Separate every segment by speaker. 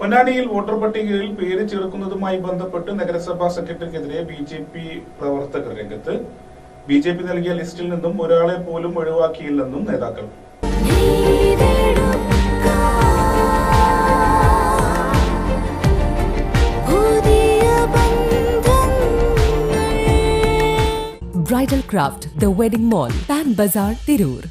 Speaker 1: പൊന്നാനിയിൽ വോട്ടർ പട്ടികയിൽ പേര് ചേർക്കുന്നതുമായി ബന്ധപ്പെട്ട് നഗരസഭാ സെക്രട്ടറിക്കെതിരെ ബി ജെ പി പ്രവർത്തകർ രംഗത്ത്. ബി ജെ പി നൽകിയ ലിസ്റ്റിൽ നിന്നും ഒരാളെ പോലും ഒഴിവാക്കിയില്ലെന്നും നേതാക്കൾ.
Speaker 2: Bridal craft the wedding mall Pan Bazar Tirur.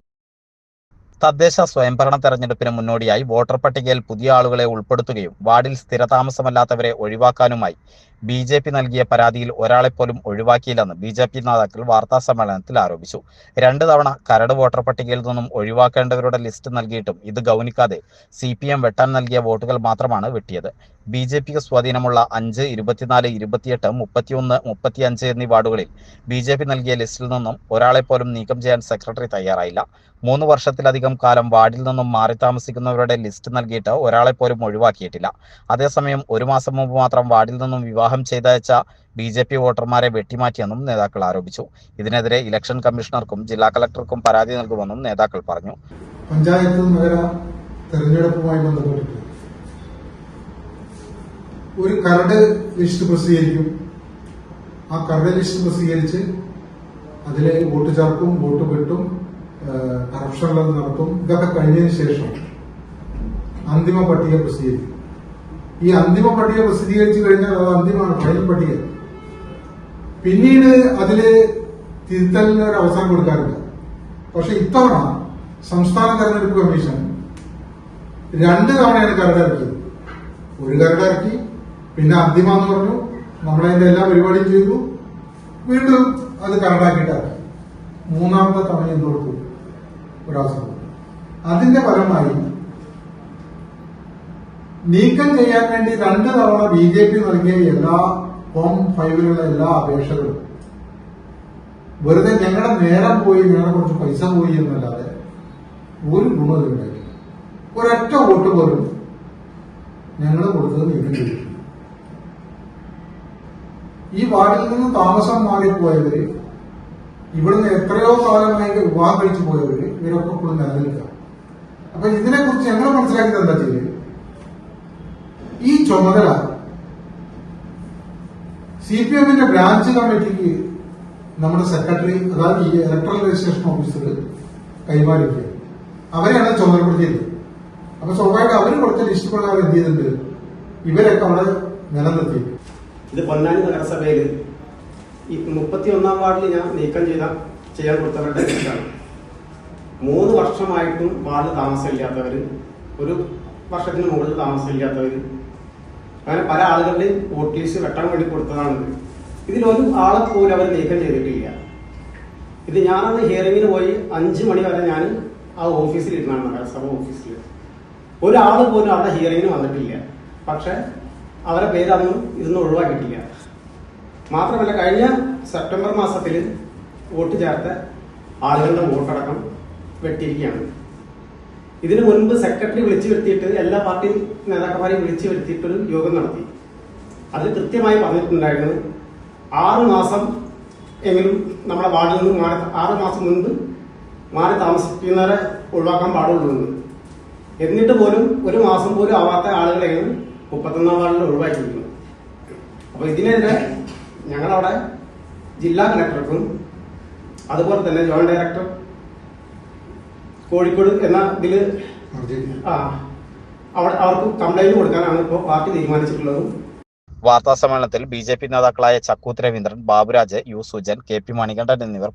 Speaker 3: തദ്ദേശ സ്വയംഭരണ തെരഞ്ഞെടുപ്പിന് മുന്നോടിയായി വോട്ടർ പട്ടികയിൽ പുതിയ ആളുകളെ ഉൾപ്പെടുത്തുകയും വാർഡിൽ സ്ഥിരതാമസമല്ലാത്തവരെ ഒഴിവാക്കാനുമായി ബി ജെ പി നൽകിയ പരാതിയിൽ ഒരാളെപ്പോലും ഒഴിവാക്കിയില്ലെന്ന് ബി ജെ പി നേതാക്കൾ വാർത്താ സമ്മേളനത്തിൽ ആരോപിച്ചു. രണ്ട് തവണ കരട് വോട്ടർ പട്ടികയിൽ നിന്നും ഒഴിവാക്കേണ്ടവരുടെ ലിസ്റ്റ് നൽകിയിട്ടും ഇത് ഗൗനിക്കാതെ സി വെട്ടാൻ നൽകിയ വോട്ടുകൾ മാത്രമാണ് വെട്ടിയത്. ബി ജെ പിക്ക് സ്വാധീനമുള്ള അഞ്ച് ഇരുപത്തിനാല് ഇരുപത്തിയെട്ട് മുപ്പത്തിയൊന്ന് മുപ്പത്തിയഞ്ച് എന്നീ വാർഡുകളിൽ ബി ജെ പി നൽകിയ ലിസ്റ്റിൽ നിന്നും ഒരാളെ പോലും നീക്കം ചെയ്യാൻ സെക്രട്ടറി തയ്യാറായില്ല. മൂന്ന് വർഷത്തിലധികം കാലം വാർഡിൽ നിന്നും മാറി താമസിക്കുന്നവരുടെ ലിസ്റ്റ് നൽകിയിട്ട് ഒരാളെപ്പോലും ഒഴിവാക്കിയിട്ടില്ല. അതേസമയം ഒരു മാസം മുമ്പ് മാത്രം വാർഡിൽ നിന്നും വിവാഹം ചെയ്തയച്ച ബി ജെ പി വോട്ടർമാരെ വെട്ടിമാറ്റിയെന്നും നേതാക്കൾ ആരോപിച്ചു. ഇതിനെതിരെ ഇലക്ഷൻ കമ്മീഷണർക്കും ജില്ലാ കളക്ടർക്കും പരാതി നൽകുമെന്നും നേതാക്കൾ പറഞ്ഞു.
Speaker 4: പഞ്ചായത്ത് നഗര തെരഞ്ഞെടുപ്പുമായി ബന്ധപ്പെട്ടിട്ട് ഒരു കരട് ലിസ്റ്റ് പ്രസിദ്ധീകരിക്കും. ആ കരട് ലിസ്റ്റ് പ്രസിദ്ധീകരിച്ച് അതിൽ വോട്ട് ചേർക്കും വോട്ട് വെട്ടും കറപ്ഷനുകൾ നടത്തും. ഇതൊക്കെ കഴിഞ്ഞതിന് ശേഷം അന്തിമ പട്ടിക പ്രസിദ്ധീകരിക്കും. ഈ അന്തിമ പട്ടിക പ്രസിദ്ധീകരിച്ചു കഴിഞ്ഞാൽ അത് അന്തിമമാണ് ഫൈനൽ പട്ടിക. പിന്നീട് അതിൽ തിരുത്തലിന് ഒരു അവസരം കൊടുക്കാറില്ല. പക്ഷെ ഇത്തവണ സംസ്ഥാന തെരഞ്ഞെടുപ്പ് കമ്മീഷൻ രണ്ട് തവണയാണ് കരടിറക്കിയത് ഒരു കരടിറക്കി പിന്നെ അന്തിമ എന്ന് പറഞ്ഞു. നമ്മളതിന്റെ എല്ലാ പരിപാടിയും ചെയ്തു. വീണ്ടും അത് കരടാക്കിയിട്ടാക്കി മൂന്നാമത്തെ തവണ എന്ത് കൊടുത്തു? ഒരാസം അതിന്റെ ഫലമായി നീക്കം ചെയ്യാൻ വേണ്ടി രണ്ട് തവണ ബി ജെ പി നൽകിയ എല്ലാ ഹോം ഫൈവിലുള്ള എല്ലാ അപേക്ഷകളും വെറുതെ ഞങ്ങളുടെ നേരം പോയി ഞങ്ങളുടെ കുറച്ച് പൈസ പോയി എന്നല്ലാതെ ഒരു ഗുണം ഒരൊറ്റ വോട്ട് പോലും ഞങ്ങൾ കൊടുത്തത് നീക്കം ചെയ്തിട്ടില്ല ഈ വാർഡിൽ നിന്ന് താമസം മാറിപ്പോയവര് ഇവിടുന്ന് എത്രയോ കാലമായി വിവാഹം കഴിച്ചു പോയവര് ഇവരൊക്കെ ഇപ്പോഴും നിലനിൽക്കുക. അപ്പൊ ഇതിനെ കുറിച്ച് ഞങ്ങൾ മനസ്സിലാക്കിയത് എന്താ ചെയ്ത് ഈ ചുമതല സി പി എമ്മിന്റെ ബ്രാഞ്ച് കമ്മിറ്റിക്ക് നമ്മുടെ സെക്രട്ടറി അതായത് ഈ ഇലക്ട്രൽ രജിസ്ട്രേഷൻ ഓഫീസർ കൈമാറിയത് അവരെയാണ് ചുമതലപ്പെടുത്തിയത്. അപ്പൊ സ്വാഭാവികം അവർ കൊടുത്ത ലിസ്റ്റ് പ്രകാരം എന്ത് ചെയ്തിട്ടുണ്ട്? ഇവരൊക്കെ അവിടെ നിലനിർത്തി
Speaker 5: ഇത് പൊന്നാനി നഗരസഭയിൽ ഈ മുപ്പത്തി ഒന്നാം വാർഡിൽ ഞാൻ നീക്കം ചെയ്ത ചെയ്യാൻ കൊടുത്തവരുടെ ലിസ്റ്റാണ്. മൂന്ന് വർഷമായിട്ടും വാർഡിൽ താമസമില്ലാത്തവർ ഒരു വർഷത്തിന് മുകളിൽ താമസമില്ലാത്തവർ അങ്ങനെ പല ആളുകളുടെയും ഓട്ടീസ് വെട്ടാൻ വേണ്ടി കൊടുത്തതാണിത്. ഇതിലൊരു ആളെ പോലും അവർ നീക്കം ചെയ്തിട്ടില്ല. ഇത് ഞാനന്ന് ഹിയറിങ്ങിന് പോയി അഞ്ച് മണി വരെ ഞാൻ ആ ഓഫീസിൽ ഇരുന്നാണ് നഗരസഭ ഓഫീസിൽ ഒരാൾ പോലും അവിടെ ഹിയറിങ്ങിന് വന്നിട്ടില്ല. പക്ഷെ അവരെ പേര് അന്നും ഇതൊന്നും ഒഴിവാക്കിയിട്ടില്ല. മാത്രമല്ല കഴിഞ്ഞ സെപ്റ്റംബർ മാസത്തിൽ വോട്ട് ചേർത്ത ആളുകളുടെ വോട്ടടക്കം വെട്ടിയിരിക്കുകയാണ്. ഇതിനു മുൻപ് സെക്രട്ടറി വിളിച്ചു വരുത്തിയിട്ട് എല്ലാ പാർട്ടി നേതാക്കന്മാരെയും വിളിച്ചു വരുത്തിയിട്ടൊരു യോഗം നടത്തി. അതിൽ കൃത്യമായി പറഞ്ഞിട്ടുണ്ടായിരുന്നു ആറ് മാസം എങ്കിലും നമ്മുടെ വാർഡിൽ നിന്ന് മാറി ആറ് മാസം മുൻപ് മാറി താമസിക്കുന്നവരെ ഒഴിവാക്കാൻ പാടുള്ളൂ എന്ന്. എന്നിട്ട് പോലും ഒരു മാസം പോലും ആവാത്ത ആളുകളെയാണ് മുപ്പത്തൊന്നാം വാർഡിൽ ഒഴിവാക്കിയിരിക്കുന്നത് അപ്പൊ ഇതിനെതിരെ ഞങ്ങളവിടെ ജില്ലാ കളക്ടർക്കും അതുപോലെ തന്നെ ജോയിന്റ് ഡയറക്ടർ കോഴിക്കോട് എന്ന ഇതിൽ ആ അവർക്ക് കംപ്ലൈന്റ് കൊടുക്കാനാണ് ഇപ്പോൾ പാർട്ടി തീരുമാനിച്ചിട്ടുള്ളത്.
Speaker 3: വാർത്താ സമ്മേളനത്തിൽ ബി ജെ പി നേതാക്കളായ Chakkooth Raveendran Baburaj U Sujan K P Manikandan എന്നിവർ